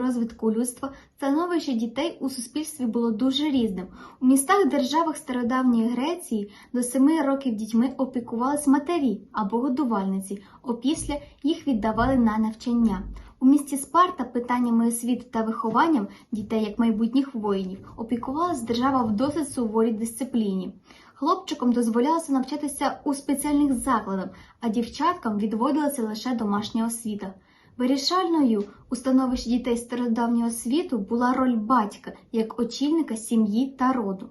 розвитку людства становище дітей у суспільстві було дуже різним. У містах державах стародавньої Греції до семи років дітьми опікувались матері або годувальниці, опісля їх віддавали на навчання. У місті Спарта питаннями освіти та вихованням дітей як майбутніх воїнів опікувалась держава в досить суворій дисципліні. Хлопчикам дозволялося навчатися у спеціальних закладах, а дівчаткам відводилася лише домашня освіта. Вирішальною у становищі дітей стародавнього світу була роль батька як очільника сім'ї та роду.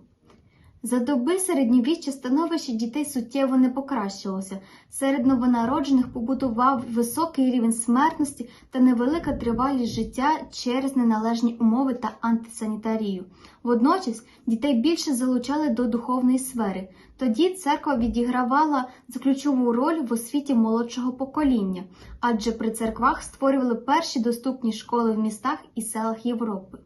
За доби середньовіччя становище дітей суттєво не покращилося. Серед новонароджених побутував високий рівень смертності та невелика тривалість життя через неналежні умови та антисанітарію. Водночас дітей більше залучали до духовної сфери. Тоді церква відігравала ключову роль в освіті молодшого покоління, адже при церквах створювали перші доступні школи в містах і селах Європи.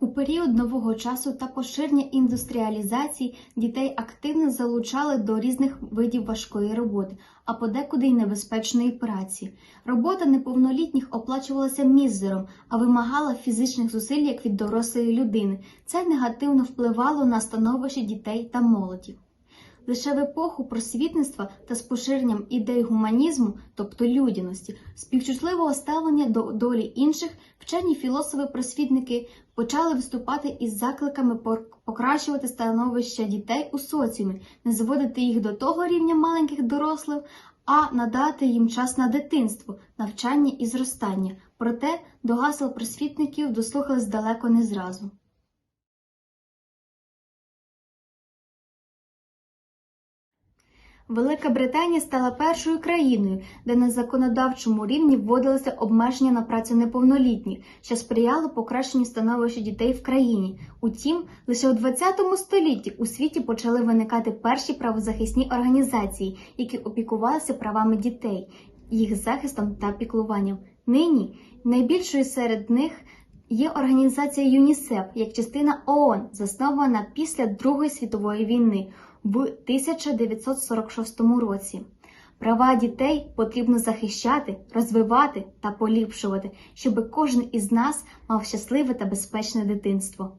У період нового часу та поширення індустріалізації дітей активно залучали до різних видів важкої роботи, а подекуди й небезпечної праці. Робота неповнолітніх оплачувалася мізером, а вимагала фізичних зусиль як від дорослої людини. Це негативно впливало на становище дітей та молоді. Лише в епоху просвітництва та з поширенням ідей гуманізму, тобто людяності, співчутливого ставлення до долі інших, вчені філософи-просвітники почали виступати із закликами покращувати становище дітей у соціумі, не зводити їх до того рівня маленьких дорослих, а надати їм час на дитинство, навчання і зростання. Проте до гасел просвітників дослухались далеко не зразу. Велика Британія стала першою країною, де на законодавчому рівні вводилися обмеження на працю неповнолітніх, що сприяло покращенню становища дітей в країні. Утім, лише у 20 столітті у світі почали виникати перші правозахисні організації, які опікувалися правами дітей, їх захистом та піклуванням. Нині найбільшою серед них є організація ЮНІСЕФ як частина ООН, заснована після Другої світової війни в 1946 році. Права дітей потрібно захищати, розвивати та поліпшувати, щоб кожен із нас мав щасливе та безпечне дитинство.